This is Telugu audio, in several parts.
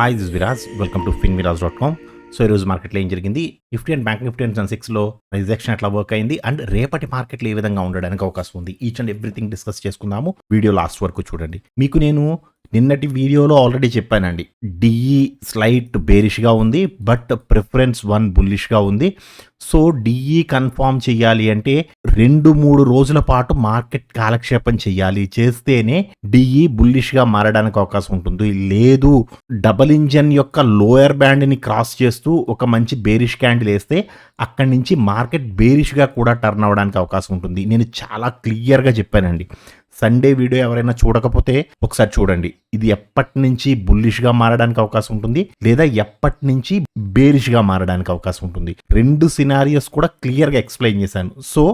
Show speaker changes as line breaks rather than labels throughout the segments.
Hi this Viraj welcome to fin Viraj dot com so ఈరోజు మార్కెట్లో ఏం జరిగింది? Nifty and bank Nifty and సిక్స్లో రిజెక్షన్ ఎట్లా వర్క్ అయింది? అండ్ రేపటి మార్కెట్లో ఏ విధంగా ఉండడానికి అవకాశం ఉంది? ఈచ్ అండ్ ఎవ్రీథింగ్ డిస్కస్ చేసుకుందాము. వీడియో లాస్ట్ వరకు చూడండి. మీకు నేను నిన్నటి వీడియోలో ఆల్రెడీ చెప్పానండి. డిఈ స్లైట్ బేరిష్గా ఉంది బట్ ప్రిఫరెన్స్ వన్ బుల్లిష్గా ఉంది. సో డిఈ కన్ఫామ్ చేయాలి అంటే రెండు మూడు రోజుల పాటు మార్కెట్ కాలక్షేపం చేయాలి. చేస్తేనే డిఈ బుల్లిష్గా మారడానికి అవకాశం ఉంటుంది. లేదు డబల్ ఇంజన్ యొక్క లోయర్ బ్యాండ్ని క్రాస్ చేస్తూ ఒక మంచి బేరిష్ క్యాండిల్ వేస్తే అక్కడి నుంచి మార్కెట్ బేరిష్గా కూడా టర్న్ అవ్వడానికి అవకాశం ఉంటుంది. నేను చాలా క్లియర్గా చెప్పానండి. సండే వీడియో ఎవరైనా చూడకపోతే ఒకసారి చూడండి. ఇది ఎప్పటి నుంచి బుల్లిష్గా మారడానికి అవకాశం ఉంటుంది లేదా ఎప్పటి నుంచి బేరిష్గా మారడానికి అవకాశం ఉంటుంది. రెండు సినారియస్ కూడా క్లియర్గా ఎక్స్ప్లెయిన్ చేశాను. సో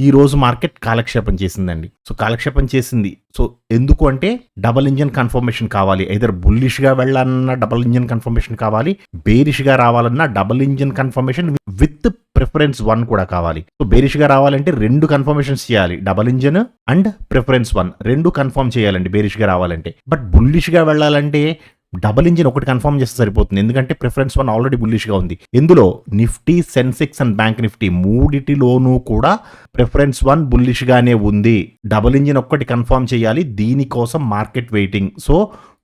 ఈ రోజు మార్కెట్ కాలక్షేపం చేసిందండి. సో కాలక్షేపం చేసింది. సో ఎందుకు అంటే డబల్ ఇంజన్ కన్ఫర్మేషన్ కావాలి. ఐదర్ బుల్లిష్గా వెళ్ళాలన్నా డబల్ ఇంజన్ కన్ఫర్మేషన్ కావాలి బేరిష్గా రావాలన్నా double engine confirmation with preference one కూడా కావాలి. సో బేరిష్గా రావాలంటే రెండు కన్ఫర్మేషన్స్ చేయాలి. Double engine and preference one రెండు కన్ఫర్మ్ చేయాలండి బేరిష్గా రావాలంటే. బట్ బుల్లిష్గా వెళ్ళాలంటే డబుల్ ఇంజిన్ ఒకటి కన్ఫర్మ్ చేస్తే సరిపోతుంది. ఎందుకంటే ప్రిఫరెన్స్ వన్ ఆల్రెడీ బుల్లిష్గా ఉంది. ఇందులో Nifty Sensex and bank Nifty మూడిటిలోనూ కూడా ప్రిఫరెన్స్ వన్ బుల్లిష్గానే ఉంది. డబుల్ ఇంజిన్ ఒక్కటి కన్ఫర్మ్ చేయాలి. దీనికోసం market waiting so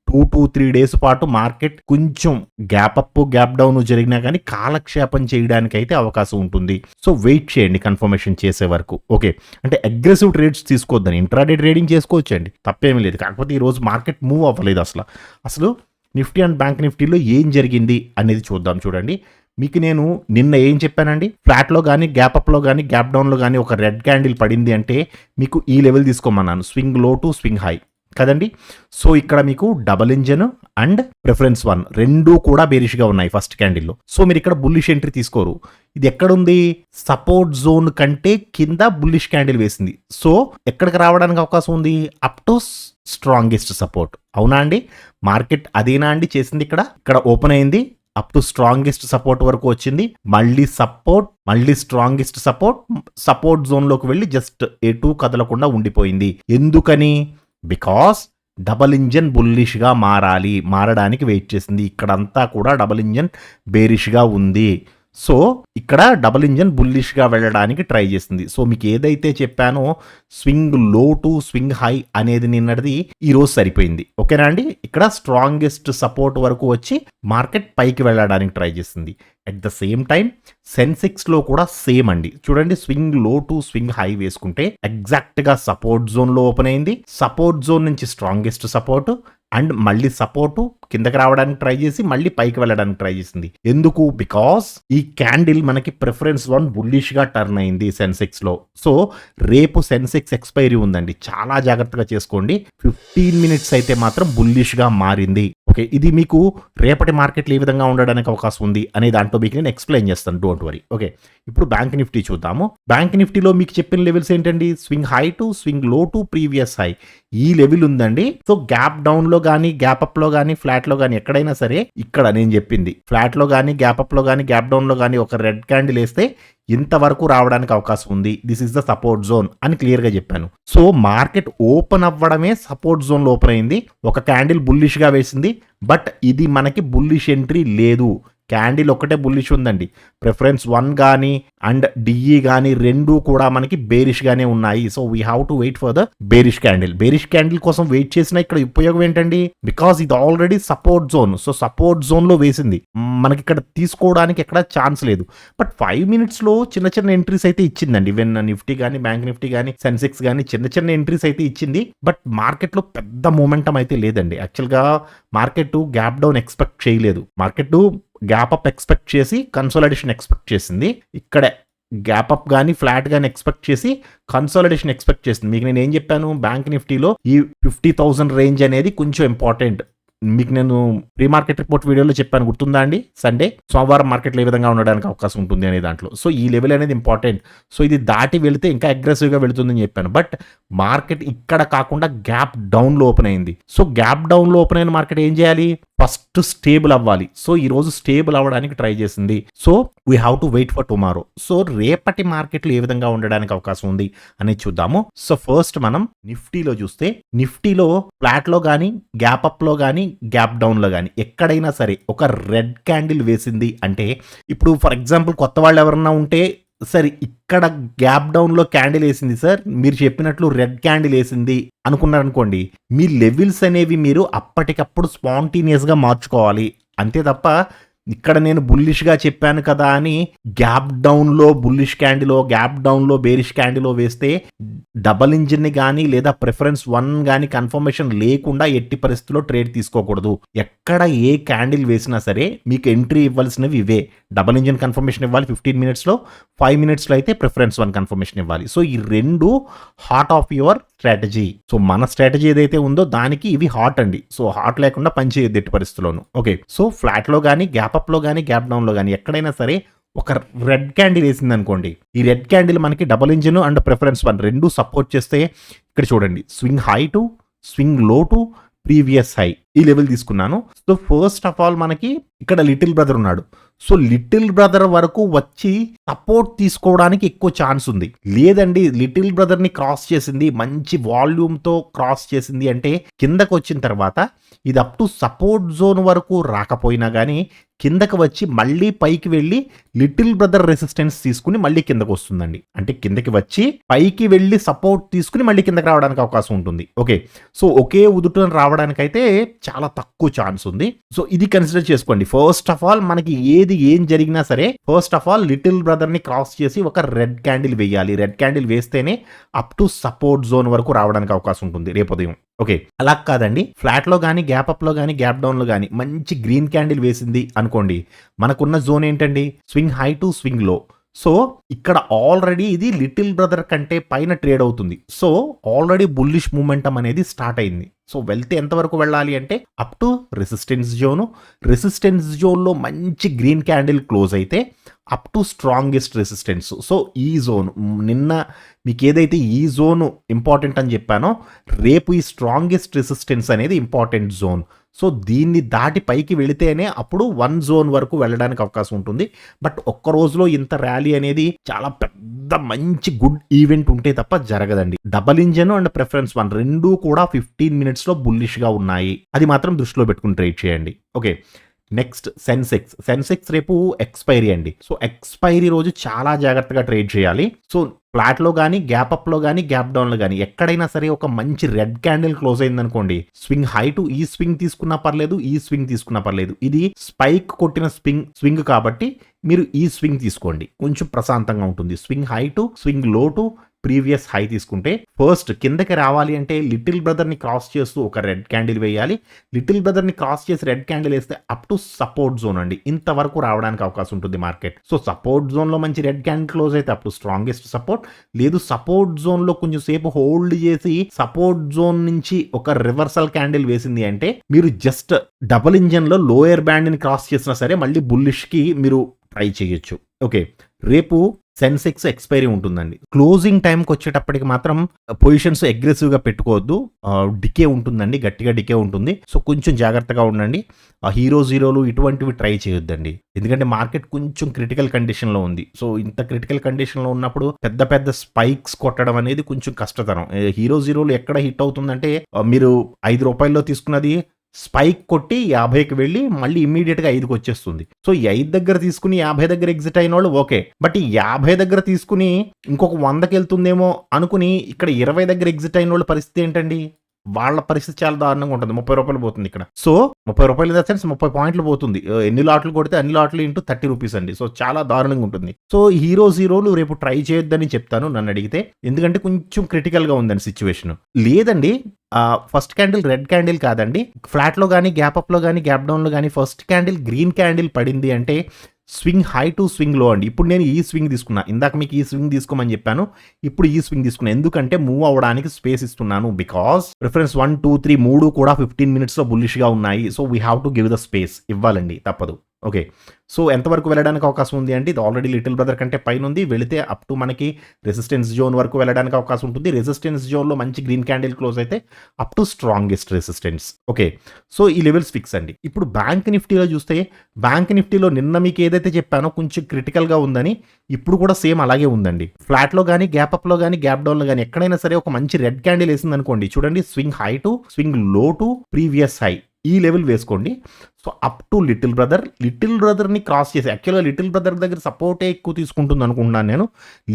two two three days పాటు మార్కెట్ కొంచెం గ్యాప్ అప్ గ్యాప్ డౌన్ జరిగినా కానీ కాలక్షేపం చేయడానికి అయితే అవకాశం ఉంటుంది. సో వెయిట్ చేయండి కన్ఫర్మేషన్ చేసే వరకు. ఓకే. అంటే అగ్రెసివ్ ట్రేడ్స్ తీసుకోవద్దని ఇంట్రాడే ట్రేడింగ్ చేసుకోవచ్చండి. తప్పేమీ లేదు. కాకపోతే ఈరోజు మార్కెట్ మూవ్ అవ్వలేదు అసలు. అసలు నిఫ్టీ అండ్ బ్యాంక్ నిఫ్టీలో ఏం జరిగింది అనేది చూద్దాం చూడండి. మీకు నేను నిన్న ఏం చెప్పానండి? ఫ్లాట్లో కానీ గ్యాప్ అప్లో కానీ గ్యాప్ డౌన్లో కానీ ఒక రెడ్ క్యాండిల్ పడింది అంటే మీకు ఈ లెవెల్ తీసుకోమన్నాను. స్వింగ్లో టు స్వింగ్ హై. కదండి? సో ఇక్కడ మీకు double engine and preference one రెండు కూడా బేరిష్గా ఉన్నాయి ఫస్ట్ క్యాండిల్లో. సో మీరు ఇక్కడ బుల్లిష్ ఎంట్రీ తీసుకోరు. ఇది ఎక్కడుంది? సపోర్ట్ జోన్ కంటే కింద బుల్లిష్ క్యాండిల్ వేసింది. సో ఎక్కడికి రావడానికి అవకాశం ఉంది? Up to strongest support. అవునా అండి? మార్కెట్ అదేనా అండి చేసింది ఇక్కడ? ఇక్కడ ఓపెన్ అయింది. అప్ టు స్ట్రాంగెస్ట్ సపోర్ట్ వరకు వచ్చింది. మళ్ళీ సపోర్ట్ మళ్ళీ స్ట్రాంగెస్ట్ సపోర్ట్ సపోర్ట్ జోన్లోకి వెళ్ళి జస్ట్ ఎటు కదలకుండా ఉండిపోయింది. ఎందుకని? బికాస్ డబల్ ఇంజన్ బుల్లిష్గా మారాలి మారడానికి వెయిట్ చేసింది. ఇక్కడంతా కూడా డబల్ ఇంజన్ బేరిష్గా ఉంది. సో ఇక్కడ డబల్ ఇంజన్ బుల్లిష్గా వెళ్ళడానికి ట్రై చేసింది. సో మీకు ఏదైతే చెప్పానో స్వింగ్లో టు స్వింగ్ హై అనేది నిన్నటిది ఈరోజు సరిపోయింది. ఓకేనా అండి? ఇక్కడ స్ట్రాంగెస్ట్ సపోర్ట్ వరకు వచ్చి మార్కెట్ పైకి వెళ్ళడానికి ట్రై చేసింది. అట్ ద సేమ్ టైం సెన్సెక్స్లో కూడా సేమ్ అండి. చూడండి స్వింగ్లో టు స్వింగ్ హై వేసుకుంటే ఎగ్జాక్ట్గా సపోర్ట్ జోన్లో ఓపెన్ అయింది. సపోర్ట్ జోన్ నుంచి స్ట్రాంగెస్ట్ సపోర్ట్ అండ్ మళ్ళీ సపోర్టు కిందకి రావడానికి ట్రై చేసి మళ్ళీ పైకి వెళ్ళడానికి ట్రై చేసింది. ఎందుకు? బికాస్ ఈ క్యాండిల్ మనకి ప్రిఫరెన్స్ వన్ బుల్లిష్గా టర్న్ అయింది సెన్సెక్స్లో. సో రేపు సెన్సెక్స్ ఎక్స్పైరీ ఉందండి. చాలా జాగ్రత్తగా చేసుకోండి. ఫిఫ్టీన్ మినిట్స్ అయితే మాత్రం బుల్లిష్గా మారింది. ఓకే ఇది మీకు రేపటి మార్కెట్లో ఏ విధంగా ఉండడానికి అవకాశం ఉంది అనే దాంట్లో మీకు నేను ఎక్స్ప్లెయిన్ చేస్తాను. డోంట్ వరీ ఓకే ఇప్పుడు బ్యాంక్ నిఫ్టీ చూద్దాము. బ్యాంక్ నిఫ్టీలో మీకు చెప్పిన లెవెల్స్ ఏంటండి? Swing high to swing low to previous high ఈ లెవెల్ ఉందండి. సో గ్యాప్ డౌన్లో కానీ గ్యాప్ అప్లో కానీ ఫ్లాట్లో కానీ ఎక్కడైనా సరే ఇక్కడ నేను చెప్పింది. ఫ్లాట్లో కానీ గ్యాప్ అప్లో కానీ గ్యాప్ డౌన్లో కానీ ఒక రెడ్ క్యాండిల్ వేస్తే ఇంతవరకు రావడానికి అవకాశం ఉంది. This is the support zone అని క్లియర్గా చెప్పాను. సో మార్కెట్ ఓపెన్ అవ్వడమే సపోర్ట్ జోన్లో ఓపెన్ అయింది ఒక క్యాండిల్ బుల్లిష్గా వేసింది. బట్ ఇది మనకి బుల్లిష్ ఎంట్రీ లేదు. క్యాండిల్ ఒకటే బుల్లిష్ ఉందండి. ప్రిఫరెన్స్ వన్ కానీ అండ్ డిఈ కానీ రెండు కూడా మనకి బేరిష్ గానే ఉన్నాయి. So we have to wait for the bearish candle bearish candle కోసం వెయిట్ చేసిన ఇక్కడ ఉపయోగం ఏంటండి? బికాస్ ఇది already support zone so support జోన్లో వేసింది. మనకి ఇక్కడ తీసుకోవడానికి ఎక్కడ ఛాన్స్ లేదు. బట్ ఫైవ్ మినిట్స్లో చిన్న చిన్న ఎంట్రీస్ అయితే ఇచ్చిందండి. ఈవెన్ నిఫ్టీ కానీ బ్యాంక్ నిఫ్టీ కానీ సెన్సెక్స్ కానీ చిన్న చిన్న ఎంట్రీస్ అయితే ఇచ్చింది. బట్ మార్కెట్లో పెద్ద మూమెంటం అయితే లేదండి. యాక్చువల్గా మార్కెట్ గ్యాప్ డౌన్ ఎక్స్పెక్ట్ చేయలేదు. మార్కెట్ గ్యాప్ అప్ ఎక్స్పెక్ట్ చేసి కన్సోలిడేషన్ ఎక్స్పెక్ట్ చేసింది. ఇక్కడే గ్యాప్ అప్ కానీ ఫ్లాట్ కానీ ఎక్స్పెక్ట్ చేసి కన్సాలిడేషన్ ఎక్స్పెక్ట్ చేసింది. మీకు నేను ఏం చెప్పాను? బ్యాంక్ నిఫ్టీలో ఈ ఫిఫ్టీ థౌసండ్ రేంజ్ అనేది కొంచెం ఇంపార్టెంట్ మీకు నేను ప్రీ మార్కెట్ రిపోర్ట్ వీడియోలో చెప్పాను. గుర్తుందా అండి? సండే సోమవారం మార్కెట్లో ఏ విధంగా ఉండడానికి అవకాశం ఉంటుంది అనే దాంట్లో. సో ఈ లెవెల్ అనేది ఇంపార్టెంట్ సో ఇది దాటి వెళితే ఇంకా అగ్రెసివ్గా వెళుతుందని చెప్పాను. బట్ మార్కెట్ ఇక్కడ కాకుండా గ్యాప్ డౌన్లో ఓపెన్ అయింది. సో గ్యాప్ డౌన్లో ఓపెన్ అయిన మార్కెట్ ఏం చేయాలి? ఫస్ట్ స్టేబుల్ అవ్వాలి. సో ఈ రోజు స్టేబుల్ అవ్వడానికి ట్రై చేసింది. So we have to wait for tomorrow so రేపటి మార్కెట్లు ఏ విధంగా ఉండడానికి అవకాశం ఉంది అనేది చూద్దాము. సో ఫస్ట్ మనం నిఫ్టీలో చూస్తే నిఫ్టీలో ఫ్లాట్లో కానీ గ్యాప్ అప్లో కానీ గ్యాప్ డౌన్లో కానీ ఎక్కడైనా సరే ఒక రెడ్ క్యాండిల్ వేసింది అంటే ఇప్పుడు ఫర్ ఎగ్జాంపుల్ కొత్త వాళ్ళు ఎవరన్నా ఉంటే సరే ఇక్కడ గ్యాప్ డౌన్లో క్యాండిల్ వేసింది సార్ మీరు చెప్పినట్లు రెడ్ క్యాండిల్ వేసింది అనుకున్నారనుకోండి మీ లెవెల్స్ అనేవి మీరు అప్పటికప్పుడు స్పాంటీనియస్గా మార్చుకోవాలి. అంతే తప్ప ఇక్కడ నేను బుల్లిష్గా చెప్పాను కదా అని గ్యాప్ డౌన్లో బుల్లిష్ క్యాండిలో గ్యాప్ డౌన్లో బేరిష్ క్యాండిలో వేస్తే డబల్ ఇంజిన్ని కానీ లేదా ప్రిఫరెన్స్ వన్ కానీ కన్ఫర్మేషన్ లేకుండా ఎట్టి పరిస్థితుల్లో ట్రేడ్ తీసుకోకూడదు. ఎక్కడ ఏ క్యాండిల్ వేసినా సరే మీకు ఎంట్రీ ఇవ్వాల్సినవి ఇవే. డబల్ ఇంజిన్ కన్ఫర్మేషన్ ఇవ్వాలి ఫిఫ్టీన్ మినిట్స్లో ఫైవ్ మినిట్స్లో అయితే ప్రిఫరెన్స్ వన్ కన్ఫర్మేషన్ ఇవ్వాలి. సో ఈ రెండు heart of your strategy so మన స్ట్రాటజీ ఏదైతే ఉందో దానికి ఇవి హాట్ అండి. సో హాట్ లేకుండా పనిచేయద్దు ఎట్టి పరిస్థితుల్లోనూ. ఓకే సో ఫ్లాట్లో కానీ గ్యాప్ అప్లో కానీ గ్యాప్ డౌన్లో కానీ ఎక్కడైనా సరే ఒక రెడ్ క్యాండిల్ వేసింది అనుకోండి ఈ రెడ్ క్యాండిల్ మనకి double engine and preference one రెండు సపోర్ట్ చేస్తే ఇక్కడ చూడండి. Swing high to swing low to previous high ఈ లెవెల్ తీసుకున్నాను. సో ఫస్ట్ ఆఫ్ ఆల్ మనకి ఇక్కడ లిటిల్ బ్రదర్ ఉన్నాడు. సో లిటిల్ బ్రదర్ వరకు వచ్చి సపోర్ట్ తీసుకోవడానికి ఎక్కువ ఛాన్స్ ఉంది. లేదండి లిటిల్ బ్రదర్ని క్రాస్ చేసింది మంచి వాల్యూమ్తో క్రాస్ చేసింది అంటే కిందకు వచ్చిన తర్వాత ఇది అప్ టు సపోర్ట్ జోన్ వరకు రాకపోయినా కానీ కిందకి వచ్చి మళ్ళీ పైకి వెళ్ళి లిటిల్ బ్రదర్ రెసిస్టెన్స్ తీసుకుని మళ్ళీ కిందకు వస్తుందండి. అంటే కిందకి వచ్చి పైకి వెళ్ళి సపోర్ట్ తీసుకుని మళ్ళీ కిందకి రావడానికి అవకాశం ఉంటుంది. ఓకే సో ఒకే ఉదుటం రావడానికైతే చాలా తక్కువ ఛాన్స్ ఉంది. సో ఇది కన్సిడర్ చేసుకోండి. ఫస్ట్ ఆఫ్ ఆల్ మనకి ఏది ఏం జరిగినా సరే ఫస్ట్ ఆఫ్ ఆల్ లిటిల్ బ్రదర్ని క్రాస్ చేసి ఒక రెడ్ క్యాండిల్ వేయాలి. రెడ్ క్యాండిల్ వేస్తేనే అప్ టు సపోర్ట్ జోన్ వరకు రావడానికి అవకాశం ఉంటుంది రేపు ఉదయం. ఓకే అలా కాదండి. ఫ్లాట్లో కానీ గ్యాప్ అప్లో కానీ గ్యాప్ డౌన్లో కానీ మంచి గ్రీన్ క్యాండిల్ వేసింది అనుకోండి మనకున్న జోన్ ఏంటండి? Swing high to swing low so ఇక్కడ ఆల్రెడీ ఇది లిటిల్ బ్రదర్ కంటే పైన ట్రేడ్ అవుతుంది. సో ఆల్రెడీ బుల్లిష్ మూమెంటం అనేది స్టార్ట్ అయింది. సో వెళ్తే ఎంతవరకు వెళ్ళాలి అంటే up to resistance zone resistance జోన్లో మంచి గ్రీన్ క్యాండిల్ క్లోజ్ అయితే up to strongest resistance so ఈ జోన్ నిన్న మీకు ఏదైతే ఈ జోన్ ఇంపార్టెంట్ అని చెప్పానో రేపు ఈ స్ట్రాంగెస్ట్ రెసిస్టెన్స్ అనేది ఇంపార్టెంట్ జోన్ సో దీన్ని దాటి పైకి వెళితేనే అప్పుడు వన్ జోన్ వరకు వెళ్ళడానికి అవకాశం ఉంటుంది. బట్ ఒక్క రోజులో ఇంత ర్యాలీ అనేది చాలా పెద్ద మంచి గుడ్ ఈవెంట్ ఉంటే తప్ప జరగదండి. Double engine and preference one రెండు కూడా ఫిఫ్టీన్ మినిట్స్లో బుల్లిష్గా ఉన్నాయి. అది మాత్రం దృష్టిలో పెట్టుకుని ట్రేడ్ చేయండి. ఓకే. నెక్స్ట్ సెన్సెక్స్. సెన్సెక్స్ రేపు ఎక్స్పైరీ అండి. సో ఎక్స్పైరీ రోజు చాలా జాగ్రత్తగా ట్రేడ్ చేయాలి. సో ఫ్లాట్లో కానీ గ్యాప్ అప్లో కానీ గ్యాప్ డౌన్లో కానీ ఎక్కడైనా సరే ఒక మంచి రెడ్ క్యాండిల్ క్లోజ్ అయిందనుకోండి స్వింగ్ హై టు ఈ స్వింగ్ తీసుకున్నా పర్లేదు ఈ స్వింగ్ తీసుకున్నా పర్లేదు. ఇది స్పైక్ కొట్టిన స్వింగ్ స్వింగ్ కాబట్టి మీరు ఈ స్వింగ్ తీసుకోండి. కొంచెం ప్రశాంతంగా ఉంటుంది. Swing high to swing low to previous high తీసుకుంటే ఫస్ట్ కిందకి రావాలి అంటే లిటిల్ బ్రదర్ని క్రాస్ చేస్తూ ఒక రెడ్ క్యాండిల్ వేయాలి. లిటిల్ బ్రదర్ని క్రాస్ చేసి రెడ్ క్యాండిల్ వేస్తే అప్ టు సపోర్ట్ జోన్ అండి. ఇంతవరకు రావడానికి అవకాశం ఉంటుంది మార్కెట్. సో సపోర్ట్ జోన్లో మంచి రెడ్ క్యాండిల్ క్లోజ్ అయితే అప్ టు స్ట్రాంగెస్ట్ సపోర్ట్. లేదు సపోర్ట్ జోన్లో కొంచెం సేపు హోల్డ్ చేసి సపోర్ట్ జోన్ నుంచి ఒక రివర్సల్ క్యాండిల్ వేసింది అంటే మీరు జస్ట్ డబుల్ ఇంజన్లో లోయర్ బ్యాండ్ని క్రాస్ చేసినా సరే మళ్ళీ బుల్లిష్కి మీరు ట్రై చేయొచ్చు. ఓకే రేపు సెన్సెక్స్ ఎక్స్పైరీ ఉంటుందండి. క్లోజింగ్ టైంకి వచ్చేటప్పటికి మాత్రం uh, పొజిషన్స్ అగ్రెసివ్గా పెట్టుకోవద్దు. Uh, డికే ఉంటుందండి. గట్టిగా డికే ఉంటుంది. సో కొంచెం జాగ్రత్తగా ఉండండి. Uh, హీరో జీరోలు ఇటువంటివి ట్రై చేయొద్దండి. ఎందుకంటే మార్కెట్ కొంచెం క్రిటికల్ కండిషన్లో ఉంది. సో ఇంత క్రిటికల్ కండిషన్లో ఉన్నప్పుడు పెద్ద పెద్ద స్పైక్స్ కొట్టడం అనేది కొంచెం కష్టతరం. హీరో జీరోలు ఎక్కడ హిట్ అవుతుందంటే మీరు ఐదు రూపాయల్లో తీసుకున్నది స్పైక్ కొట్టి యాభైకి వెళ్ళి మళ్ళీ ఇమ్మీడియట్గా ఐదుకి వచ్చేస్తుంది. సో ఈ ఐదు దగ్గర తీసుకుని యాభై దగ్గర ఎగ్జిట్ అయిన వాళ్ళు ఓకే. బట్ ఈ యాభై దగ్గర తీసుకుని ఇంకొక వందకి వెళ్తుందేమో అనుకుని ఇక్కడ ఇరవై దగ్గర ఎగ్జిట్ అయిన వాళ్ళ పరిస్థితి ఏంటండి? వాళ్ళ పరిస్థితి చాలా దారుణంగా ఉంటుంది. ముప్పై రూపాయలు పోతుంది ఇక్కడ. సో ముప్పై రూపాయలు ఇన్ ద సెన్స్ ముప్పై పాయింట్లు పోతుంది. ఎన్ని లాట్లు కొడితే అన్ని లాట్లు ఇంటూ థర్టీ రూపీస్ అండి. సో చాలా దారుణంగా ఉంటుంది. సో హీరో జీరోలు రేపు ట్రై చేయొద్దని చెప్తాను నన్ను అడిగితే. ఎందుకంటే కొంచెం క్రిటికల్గా ఉందండి సిచ్యువేషన్ లేదండి ఫస్ట్ క్యాండిల్ రెడ్ క్యాండిల్ కాదండి. ఫ్లాట్లో కానీ గ్యాప్ అప్లో కానీ గ్యాప్ డౌన్లో కానీ ఫస్ట్ క్యాండిల్ గ్రీన్ క్యాండిల్ పడింది అంటే స్వింగ్ హై టు స్వింగ్లో అండి. ఇప్పుడు నేను ఈ స్వింగ్ తీసుకున్నా. ఇందాక మీకు ఈ స్వింగ్ తీసుకోమని చెప్పాను. ఇప్పుడు ఈ స్వింగ్ తీసుకున్నా. ఎందుకంటే మూవ్ అవ్వడానికి స్పేస్ ఇస్తున్నాను. Because preference one two three మూడు కూడా ఫిఫ్టీన్ మినిట్స్లో బుల్లిష్గా ఉన్నాయి. So we have to give the space. ఇవ్వాలండి. తప్పదు. ఓకే. సో ఎంతవరకు వెళ్ళడానికి అవకాశం ఉంది అంటే ఇది ఆల్రెడీ లిటిల్ బ్రదర్ కంటే పైన ఉంది వెళితే అప్ టు మనకి రెసిస్టెన్స్ జోన్ వరకు వెళ్ళడానికి అవకాశం ఉంటుంది. రెసిస్టెన్స్ జోన్లో మంచి గ్రీన్ క్యాండిల్ క్లోజ్ అయితే up to strongest resistance okay. So ఈ లెవెల్స్ ఫిక్స్ అండి. ఇప్పుడు బ్యాంక్ నిఫ్టీలో చూస్తే బ్యాంక్ నిఫ్టీలో నిన్న మీకు ఏదైతే చెప్పానో కొంచెం క్రిటికల్గా ఉందని ఇప్పుడు కూడా సేమ్ అలాగే ఉందండి. ఫ్లాట్లో కానీ గ్యాప్ అప్లో కానీ గ్యాప్ డౌన్లో కానీ ఎక్కడైనా సరే ఒక మంచి రెడ్ క్యాండిల్ వేసింది అనుకోండి చూడండి swing high to swing low to previous high ఈ లెవెల్ వేసుకోండి. So up to little brother little బ్రదర్ని cross చేసి యాక్చువల్గా లిటిల్ బ్రదర్ దగ్గర సపోర్టే ఎక్కువ తీసుకుంటుంది అనుకుంటున్నాను నేను.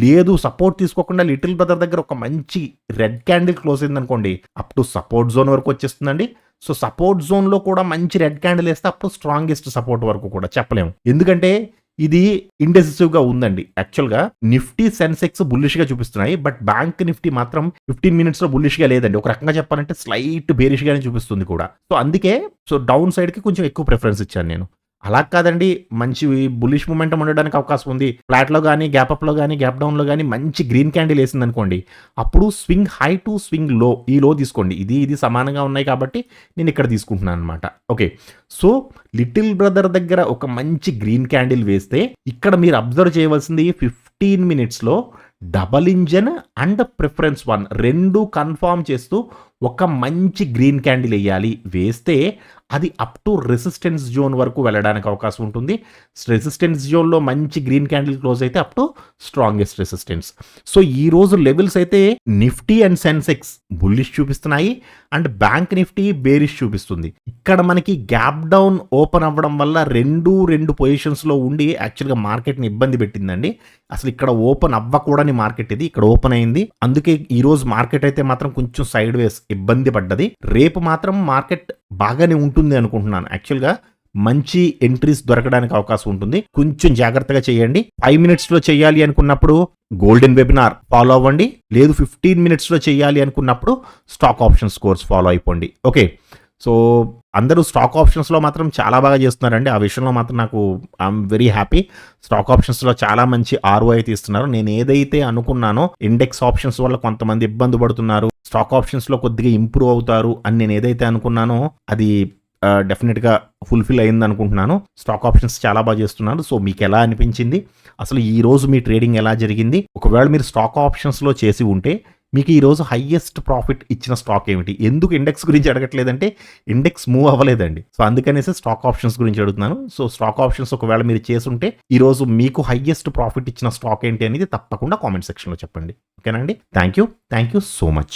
లేదు సపోర్ట్ తీసుకోకుండా లిటిల్ బ్రదర్ దగ్గర ఒక మంచి రెడ్ క్యాండిల్ క్లోజ్ అయింది అనుకోండి అప్ టు సపోర్ట్ జోన్ వరకు వచ్చేస్తుందండి. సో సపోర్ట్ జోన్లో కూడా మంచి రెడ్ క్యాండిల్ వేస్తే అప్పుడు స్ట్రాంగెస్ట్ సపోర్ట్ వరకు కూడా చెప్పలేము. ఎందుకంటే ఇది ఇండెసిసివ్గా ఉందండి. యాక్చువల్గా నిఫ్టీ సెన్సెక్స్ బుల్లిష్గా చూపిస్తున్నాయి. బట్ బ్యాంక్ నిఫ్టీ మాత్రం ఫిఫ్టీన్ మినిట్స్లో బుల్లిష్గా లేదండి. ఒక రకంగా చెప్పాలంటే స్లైట్ బేరిష్ గానే చూపిస్తుంది కూడా. సో అందుకే సో డౌన్ సైడ్కి కొంచెం ఎక్కువ ప్రిఫరెన్స్ ఇచ్చాను నేను. అలా కాదండి మంచి బులిష్ మూమెంటం ఉండడానికి అవకాశం ఉంది. ఫ్లాట్లో కానీ గ్యాప్ అప్లో కానీ గ్యాప్ డౌన్లో కానీ మంచి గ్రీన్ క్యాండిల్ వేసింది అనుకోండి అప్పుడు స్వింగ్ హై టు స్వింగ్లో ఈ లో తీసుకోండి. ఇది ఇది సమానంగా ఉన్నాయి కాబట్టి నేను ఇక్కడ తీసుకుంటున్నాను అనమాట ఓకే సో లిటిల్ బ్రదర్ దగ్గర ఒక మంచి గ్రీన్ క్యాండిల్ వేస్తే ఇక్కడ మీరు అబ్జర్వ్ చేయవలసింది ఫిఫ్టీన్ మినిట్స్లో double engine and preference one రెండు కన్ఫామ్ చేస్తూ ఒక మంచి గ్రీన్ క్యాండిల్ వేయాలి. వేస్తే అది అప్ టు రెసిస్టెన్స్ జోన్ వరకు వెళ్ళడానికి అవకాశం ఉంటుంది. రెసిస్టెన్స్ జోన్లో మంచి గ్రీన్ క్యాండిల్ క్లోజ్ అయితే up to strongest resistance so ఈ రోజు లెవెల్స్ అయితే నిఫ్టీ అండ్ సెన్సెక్స్ బుల్లిష్ చూపిస్తున్నాయి. అండ్ బ్యాంక్ నిఫ్టీ బేరిష్ చూపిస్తుంది. ఇక్కడ మనకి గ్యాప్ డౌన్ ఓపెన్ అవ్వడం వల్ల రెండు రెండు పొజిషన్స్లో ఉండి యాక్చువల్గా మార్కెట్ని ఇబ్బంది పెట్టిందండి. అసలు ఇక్కడ ఓపెన్ అవ్వకూడని మార్కెట్ ఇది. ఇక్కడ ఓపెన్ అయింది. అందుకే ఈరోజు మార్కెట్ అయితే మాత్రం కొంచెం సైడ్ వేస్ ఇబ్బంది పడ్డది. రేపు మాత్రం మార్కెట్ బాగానే ఉంటుంది అనుకుంటున్నాను. యాక్చువల్గా మంచి ఎంట్రీస్ దొరకడానికి అవకాశం ఉంటుంది. కొంచెం జాగ్రత్తగా చేయండి. ఫైవ్ మినిట్స్లో చేయాలి అనుకున్నప్పుడు గోల్డెన్ వెబినార్ ఫాలో అవ్వండి. లేదు ఫిఫ్టీన్ మినిట్స్లో చేయాలి అనుకున్నప్పుడు స్టాక్ ఆప్షన్స్ కోర్స్ ఫాలో అయిపోండి. ఓకే? సో అందరూ స్టాక్ ఆప్షన్స్లో మాత్రం చాలా బాగా చేస్తున్నారండి. ఆ విషయంలో మాత్రం నాకు ఐఎమ్ వెరీ హ్యాపీ స్టాక్ ఆప్షన్స్లో చాలా మంచి ఆర్ఓఐ తీస్తున్నారు. నేను ఏదైతే అనుకున్నానో ఇండెక్స్ ఆప్షన్స్ వల్ల కొంతమంది ఇబ్బంది పడుతున్నారు. స్టాక్ ఆప్షన్స్లో కొద్దిగా ఇంప్రూవ్ అవుతారు అని నేను ఏదైతే అనుకున్నానో అది డెఫినెట్గా ఫుల్ఫిల్ అయింది అనుకుంటున్నాను. స్టాక్ ఆప్షన్స్ చాలా బాగా చేస్తున్నారు. సో మీకు ఎలా అనిపించింది? అసలు ఈ రోజు మీ ట్రేడింగ్ ఎలా జరిగింది? ఒకవేళ మీరు స్టాక్ ఆప్షన్స్లో చేసి ఉంటే మీకు ఈరోజు హయ్యెస్ట్ హైయెస్ట్ ప్రాఫిట్ ఇచ్చిన స్టాక్ ఏమిటి? ఎందుకు ఇండెక్స్ గురించి అడగట్లేదంటే ఇండెక్స్ మూవ్ అవ్వలేదండి. సో అందుకనేసి స్టాక్ ఆప్షన్స్ గురించి అడుగుతున్నాను. సో స్టాక్ ఆప్షన్స్ ఒకవేళ మీరు చేసుంటే ఈరోజు మీకు హైయెస్ట్ ప్రాఫిట్ ఇచ్చిన స్టాక్ ఏంటి అనేది తప్పకుండా కామెంట్ సెక్షన్లో చెప్పండి. ఓకేనండి thank you thank you so much